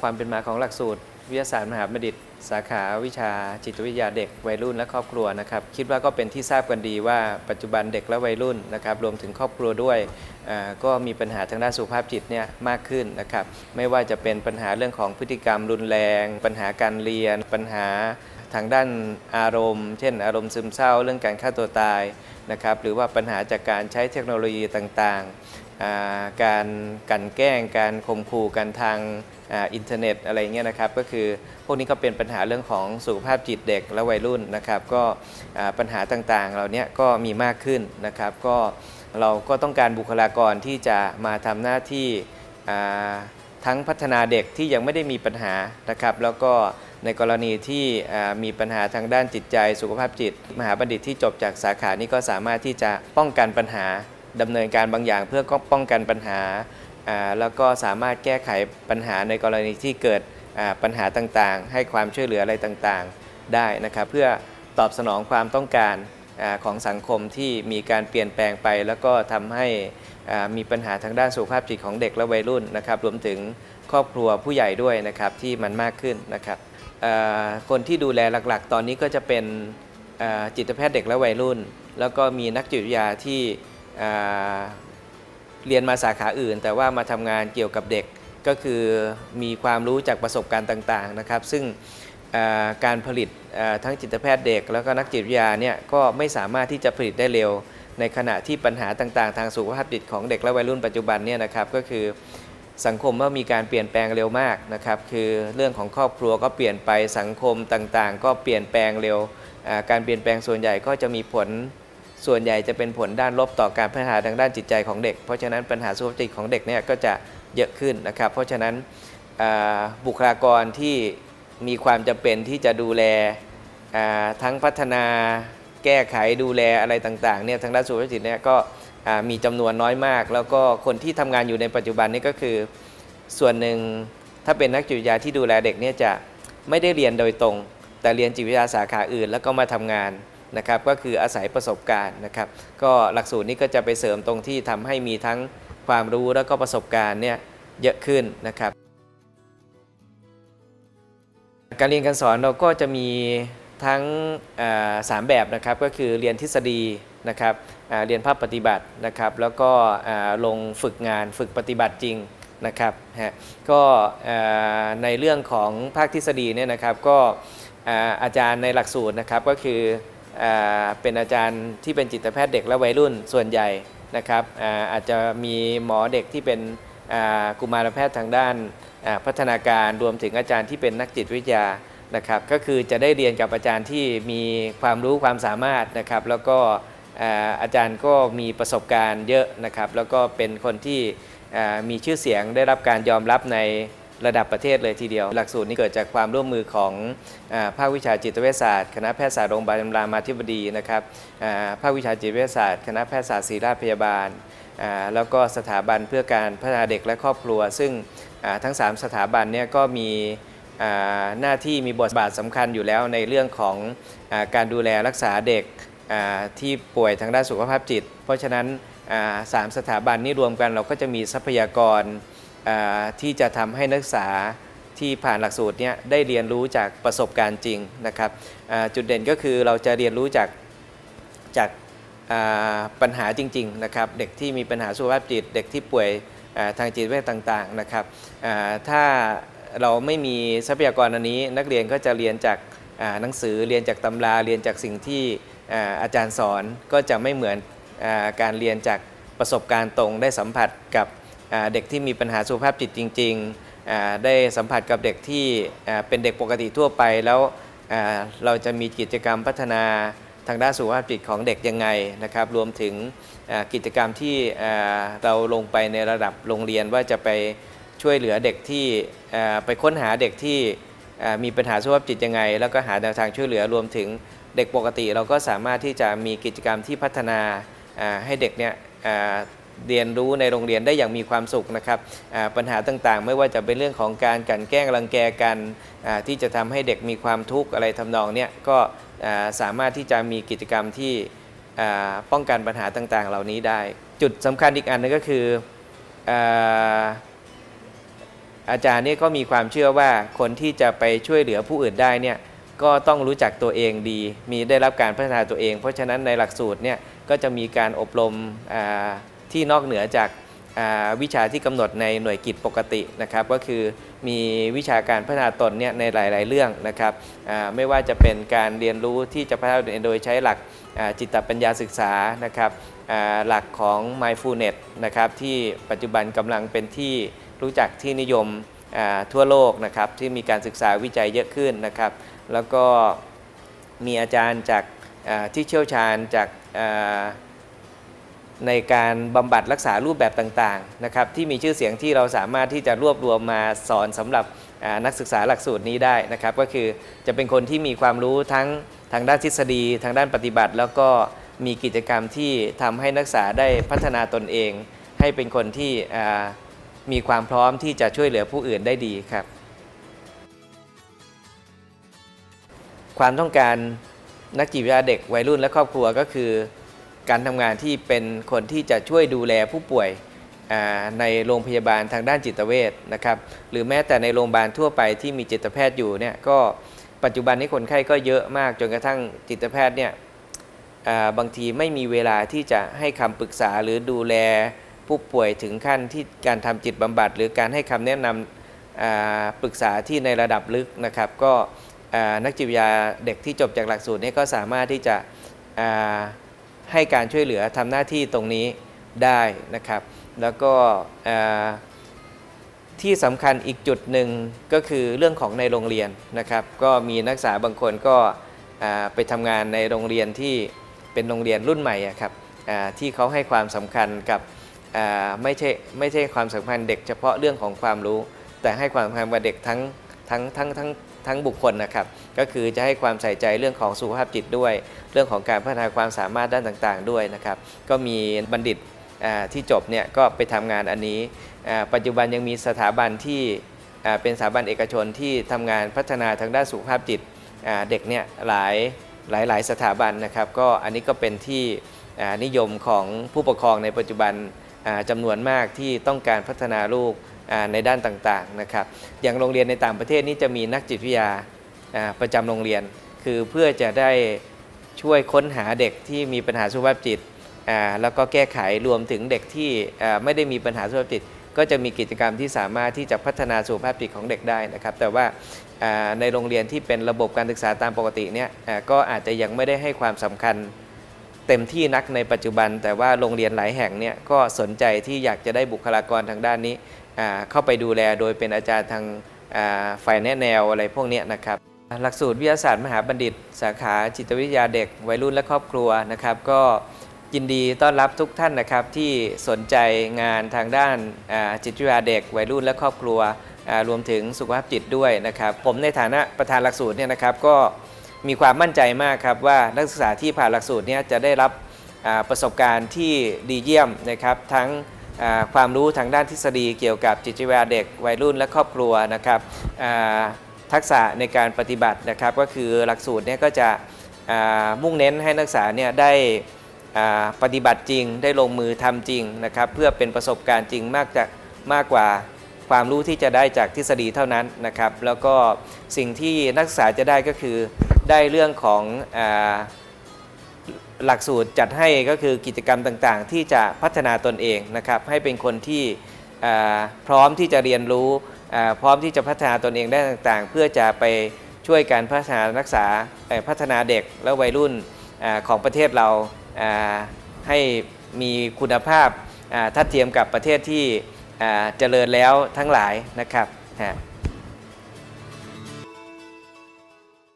ความเป็นมาของหลักสูตรวิทยาศาสตร์มหาบัณฑิต สาขาวิชาจิตวิทยาเด็กวัยรุ่นและครอบครัวนะครับ คิดว่าก็เป็นที่ทราบกันดีว่าปัจจุบันเด็กและวัยรุ่นนะครับรวมถึงครอบครัวด้วย ก็มีปัญหาทางด้านสุขภาพจิตเนี่ยมากขึ้นนะครับ ไม่ว่าจะเป็นปัญหาเรื่องของพฤติกรรมรุนแรง ปัญหาการเรียน ปัญหาทางด้านอารมณ์ เช่น อารมณ์ซึมเศร้า เรื่องการฆ่าตัวตายนะครับหรือว่าปัญหาจากการใช้เทคโนโลยีต่าง การกันแกล้งการข่มขู่กันทางอินเทอร์เน็ตอะไรเงี้ยนะครับก็คือพวกนี้ก็เป็นปัญหาเรื่องของสุขภาพจิตเด็กและวัยรุ่นนะครับ ก็ปัญหาต่างๆเหล่านี้ก็มีมากขึ้นนะครับ ก็เราก็ต้องการบุคลากรที่จะมาทำหน้าที่ทั้งพัฒนาเด็กที่ยังไม่ได้มีปัญหานะครับ แล้วก็ในกรณีที่มีปัญหาทางด้านจิตใจ สุขภาพจิต มหาบัณฑิตที่จบจากสาขานี้ก็สามารถที่จะป้องกันปัญหา ดำเนินการบางอย่างเพื่อป้องกันปัญหา แล้วก็สามารถแก้ไขปัญหาในกรณีที่เกิดปัญหาต่างๆ ให้ความช่วยเหลืออะไรต่างๆ ได้นะครับเพื่อตอบสนองความต้องการอของสังคมที่มีการเปลี่ยนแปลงไป แล้วก็ทำให้มีปัญหาทางด้านสุขภาพจิตของเด็กและวัยรุ่นนะครับรวมถึงครอบครัวผู้ใหญ่ด้วยนะครับที่มันมากขึ้นนะครับคนที่ดูแลหลักๆ ตอนนี้ก็จะเป็นจิตแพทย์เด็กและวัยรุ่น แล้วก็มีนักจิตวิทยาที่ เรียนมาสาขาอื่น แต่ว่ามาทำงานเกี่ยวกับเด็กก็คือมีความรู้จากประสบการณ์ต่างๆนะครับ ซึ่งการผลิตทั้งจิตแพทย์เด็ก แล้วก็นักจิตวิทยาเนี่ยก็ไม่สามารถที่จะผลิตได้เร็ว ในขณะที่ปัญหาต่างๆ ทางสุขภาพจิตของเด็กและวัยรุ่นปัจจุบันเนี่ยนะครับก็คือสังคมว่ามีการเปลี่ยนแปลงเร็วมากนะครับคือเรื่องของครอบครัวก็เปลี่ยนไปสังคมต่างๆ ก็เปลี่ยนแปลงเร็ว การเปลี่ยนแปลงส่วนใหญ่ก็จะมีผล ส่วนใหญ่จะเป็นผลด้านลบต่อการพัฒนาทางด้านจิตใจของเด็ก เพราะฉะนั้นปัญหาสุขภาพจิตของเด็กเนี่ยก็จะเยอะขึ้นนะครับ เพราะฉะนั้นบุคลากรที่มีความจำเป็นที่จะดูแลทั้งพัฒนาแก้ไขดูแลอะไรต่างๆเนี่ยทางด้านสุขภาพจิตเนี่ยก็มีจำนวนน้อยมาก แล้วก็คนที่ทำงานอยู่ในปัจจุบันนี่ก็คือ ส่วนหนึ่งถ้าเป็นนักจิตวิทยาที่ดูแลเด็กเนี่ยจะไม่ได้เรียนโดยตรง แต่เรียนจิตวิทยาสาขาอื่น แล้วก็มาทำงาน นะครับก็คืออาศัยประสบการณ์นะครับ ก็หลักสูตรนี้ก็จะไปเสริมตรงที่ทำให้มีทั้งความรู้แล้วก็ประสบการณ์เนี่ยเยอะขึ้นนะครับ การเรียนการสอนเราก็จะมีทั้งสามแบบนะครับก็คือเรียนทฤษฎีนะครับเรียนภาคปฏิบัตินะครับ แล้วก็ลงฝึกงานฝึกปฏิบัติจริงนะครับฮะก็ในเรื่องของภาคทฤษฎีเนี่ยนะครับก็อาจารย์ในหลักสูตรนะครับก็คือ เป็นอาจารย์ที่เป็นจิตแพทย์เด็กและวัยรุ่นส่วนใหญ่นะครับอาอาจจะมีหมอเด็กที่เป็นกุมารแพทย์ทางด้านาพัฒนาการรวมถึงอาจารย์ที่เป็นนักจิตวิทยานะครับก็คือจะได้เรียนกับอาจารย์ที่มีความรู้ความสามารถนะครับ แล้วก็อาอาจารย์ก็มีประสบการณ์เยอะนะครับ แล้วก็เป็นคนที่มีชื่อเสียงได้รับการยอมรับใน ระดับประเทศเลยทีเดียว หลักสูตรนี้เกิดจากความร่วมมือของอภาควิชาจิตเวชศาสตร์ คณะแพทยศาสตร์โรงพยาบาลรามาธิบดีนะครับภาควิชาจิตเวชศาสตร์ คณะแพทยศาสตร์ศิริราชพยาบาล แล้วก็สถาบันเพื่อการพัฒนาเด็กและครอบครัว ซึ่งทั้ง 3 สถาบันเนี่ยก็มีหน้าที่มีบทบาทสำคัญอยู่แล้วในเรื่องของอการดูแลรักษาเด็กที่ป่วยทางด้านสุขภาพจิต เพราะฉะนั้นสามสถาบันนี้รวมกันเราก็จะมีทรัพยากร ที่จะทำให้นักศึกษาที่ผ่านหลักสูตรเนี้ได้เรียนรู้จากประสบการณ์จริงนะครับจุดเด่นก็คือเราจะเรียนรู้จากจากปัญหาจริงๆนะครับเด็กที่มีปัญหาสุขภาพจิต เด็กที่ป่วยทางจิตเวชต่างๆนะครับถ้าเราไม่มีทรัพยากรอันนี้ นักเรียนก็จะเรียนจากหนังสือเรียนจากตำราเรียนจากสิ่งที่อาอาจารย์สอนก็จะไม่เหมือนอการเรียนจากประสบการณ์ตรงได้สัมผัสกับ เด็กที่มีปัญหาสุขภาพจิตจริง ๆ ได้สัมผัสกับเด็กที่เป็นเด็กปกติทั่วไปแล้วเราจะมีกิจกรรมพัฒนาทางด้านสุขภาพจิตของเด็กยังไงนะครับ รวมถึงกิจกรรมที่เราลงไปในระดับโรงเรียนว่าจะไปช่วยเหลือเด็กที่ไปค้นหาเด็กที่มีปัญหาสุขภาพจิตยังไง แล้วก็หาแนวทางช่วยเหลือรวมถึงเด็กปกติ เราก็สามารถที่จะมีกิจกรรมที่พัฒนาให้เด็กเนี่ย เรียนรู้ในโรงเรียนได้อย่างมีความสุขนะครับปัญหาต่างๆ ไม่ว่าจะเป็นเรื่องของการกันแกล้งรังแกกันที่จะทำให้เด็กมีความทุกข์อะไรทำนองเนี้ยก็สามารถที่จะมีกิจกรรมที่ป้องกันปัญหาต่างๆ เหล่านี้ได้ จุดสำคัญอีกอันหนึงก็คืออาจารย์เนี่ยก็มีความเชื่อว่าคนที่จะไปช่วยเหลือผู้อื่นได้เนี่ยก็ต้องรู้จักตัวเองดี มีได้รับการพัฒนาตัวเอง เพราะฉะนั้นในหลักสูตรเนี่ยก็จะมีการอบรมอ ที่นอกเหนือจากวิชาที่กำหนดในหน่วยกิจปกตินะครับ ก็คือมีวิชาการพัฒนาตนเนี่ยในหลาย ๆ เรื่องนะครับไม่ว่าจะเป็นการเรียนรู้ที่จะพัฒนาตนโดยใช้หลักจิตปัญญาศึกษานะครับหลักของ mindfulness นะครับที่ปัจจุบันกำลังเป็นที่รู้จักที่นิยมทั่วโลกนะครับที่มีการศึกษาวิจัยเยอะขึ้นนะครับ แล้วก็มีอาจารย์จากที่เชี่ยวชาญจาก ในการบำบัดรักษารูปแบบต่างๆนะครับที่มีชื่อเสียงที่เราสามารถที่จะรวบรวมมาสอนสำหรับนักศึกษาหลักสูตรนี้ได้นะครับ ก็คือจะเป็นคนที่มีความรู้ทั้งทางด้านทฤษฎี ทางด้านปฏิบัติ แล้วก็มีกิจกรรมที่ทำให้นักศึกษาได้พัฒนาตนเอง ให้เป็นคนที่มีความพร้อมที่จะช่วยเหลือผู้อื่นได้ดีครับ ความต้องการนักจิตวิทยาเด็กวัยรุ่นและครอบครัวก็คือ การทำงานที่เป็นคนที่จะช่วยดูแลผู้ป่วยในโรงพยาบาลทางด้านจิตเวชนะครับหรือแม้แต่ในโรงพยาบาลทั่วไปที่มีจิตแพทย์อยู่เนี่ยก็ปัจจุบันนี้คนไข้ก็เยอะมากจนกระทั่งจิตแพทย์เนี่ยบางทีไม่มีเวลาที่จะให้คำปรึกษาหรือดูแลผู้ป่วยถึงขั้นที่การทำจิตบำบัด หรือการให้คำแนะนำอ่าปรึกษาที่ในระดับลึกนะครับ ก็นักจิตวิทยาเด็กที่จบจากหลักสูตรนี้ก็สามารถที่จะ ให้การช่วยเหลือทำหน้าที่ตรงนี้ได้นะครับ แล้วก็ที่สำคัญอีกจุดหนึ่งก็คือเรื่องของในโรงเรียนนะครับ ก็มีนักศึกษาบางคนก็ไปทำงานในโรงเรียนที่เป็นโรงเรียนรุ่นใหม่ครับที่เขาให้ความสำคัญกับไม่ใช่ไม่ใช่ความสำคัญเด็กเฉพาะเรื่องของความรู้ แต่ให้ความสำคัญกับเด็กทั้งทั้งทั้งทั้ง ทั้งบุคคลนะครับ ก็คือจะให้ความใส่ใจเรื่องของสุขภาพจิตด้วย เรื่องของการพัฒนาความสามารถด้านต่างๆ ด้วยนะครับ ก็มีบัณฑิตที่จบเนี่ยก็ไปทำงานอันนี้ ปัจจุบันยังมีสถาบันที่เป็นสถาบันเอกชนที่ทำงานพัฒนาทางด้านสุขภาพจิตเด็กเนี่ยหลายหลายหลายสถาบันนะครับ ก็อันนี้ก็เป็นที่นิยมของผู้ปกครองในปัจจุบันอ่าจำนวนมากที่ต้องการพัฒนาลูก ในด้านต่างๆนะครับอย่างโรงเรียนในต่างประเทศนี่จะมีนักจิตวิทยาประจำโรงเรียน คือเพื่อจะได้ช่วยค้นหาเด็กที่มีปัญหาสุขภาพจิตแล้วก็แก้ไขรวมถึงเด็กที่ไม่ได้มีปัญหาสุขภาพจิต ก็จะมีกิจกรรมที่สามารถที่จะพัฒนาสุขภาพจิตของเด็กได้นะครับ แต่ว่าในโรงเรียนที่เป็นระบบการศึกษาตามปกติเนี่ยก็อาจจะยังไม่ได้ให้ความสำคัญเต็มที่นักในปัจจุบัน แต่ว่าโรงเรียนหลายแห่งเนี่ยก็สนใจที่อยากจะได้บุคลากรทางด้านนี้ เข้าไปดูแลโดยเป็นอาจารย์ทางฝ่ายแนะแนวอะไรพวกนี้นะครับหลักสูตรวิทยาศาสตร์มหาบัณฑิต สาขาจิตวิทยาเด็ก วัยรุ่นและครอบครัวนะครับก็ยินดีต้อนรับทุกท่านนะครับที่สนใจงานทางด้านจิตวิทยาเด็ก วัยรุ่นและครอบครัวรวมถึงสุขภาพจิตด้วยนะครับ ผมในฐานะประธานหลักสูตรเนี่ยนะครับก็มีความมั่นใจมากครับว่านักศึกษาที่ผ่านหลักสูตรเนี้จะได้รับประสบการณ์ที่ดีเยี่ยมนะครับทั้ง ความรู้ทางด้านทฤษฎีเกี่ยวกับจิตวิทยาเด็กวัยรุ่นและครอบครัวนะครับทักษะในการปฏิบัตินะครับ ก็คือหลักสูตรเนี้ก็จะมุ่งเน้นให้นักศึกษาเนี่ยได้ปฏิบัติจริง ได้ลงมือทำจริงนะครับ เพื่อเป็นประสบการณ์จริงมากจากมากกว่าความรู้ที่จะได้จากทฤษฎีเท่านั้นนะครับ แล้วก็สิ่งที่นักศึกษาจะได้ก็คือได้เรื่องของอ หลักสูตรจัดให้ก็คือกิจกรรมต่างๆ ที่จะพัฒนาตนเองนะครับให้เป็นคนที่พร้อมที่จะเรียนรู้พร้อมที่จะพัฒนาตนเองได้ต่างๆ เพื่อจะไปช่วยการพัฒนานักษาพัฒนาเด็กและวัยรุ่นอของประเทศเราให้มีคุณภาพทัดเทียมกับประเทศที่เจริญแล้วทั้งหลายนะครับ